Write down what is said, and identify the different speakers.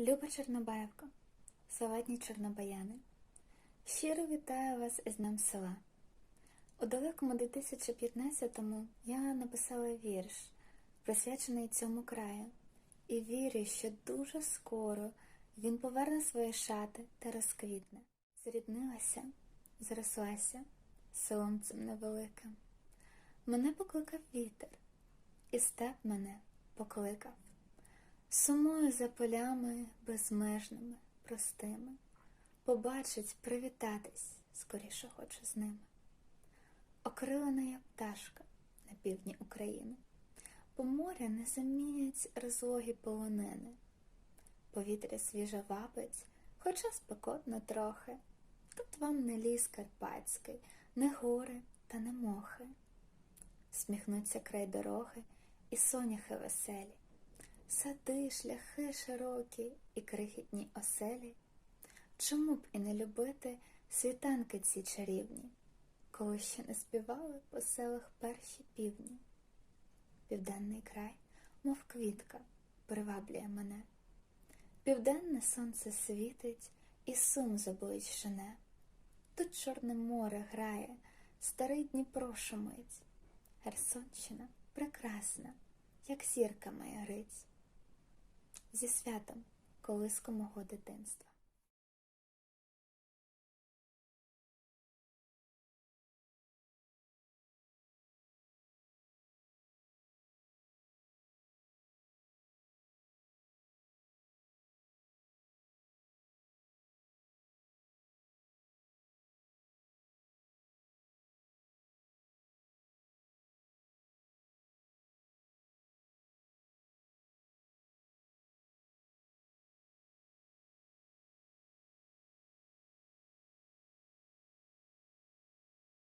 Speaker 1: Люба Чорнобаївка, славетні чорнобаяни, щиро вітаю вас із Днем села. У далекому 2015-му я написала вірш, присвячений цьому краю, і вірю, що дуже скоро він поверне свої шати та розквітне. Зріднилася, зрослася селом цим невеликим. Мене покликав вітер, і степ мене покликав. Сумую за полями безмежними, простими, побачить, привітатись, скоріше хочу з ними. Окрилена я пташка на півдні України, по моря не замінять розлогі полонини. Повітря свіже вабить, хоча спекотно трохи. Тут вам не ліс карпатський, не гори та не мохи. Сміхнуться край дороги і соняхи веселі сади, шляхи широкі і крихітні оселі. Чому б і не любити світанки ці чарівні, коли ще не співали по селах перші півні? Південний край, мов квітка, приваблює мене. Південне сонце світить і сум з облич. Тут Чорне море грає, старий Дніпро шумить. Херсонщина прекрасна, як зірка моя рить зі святом колиску мого дитинства.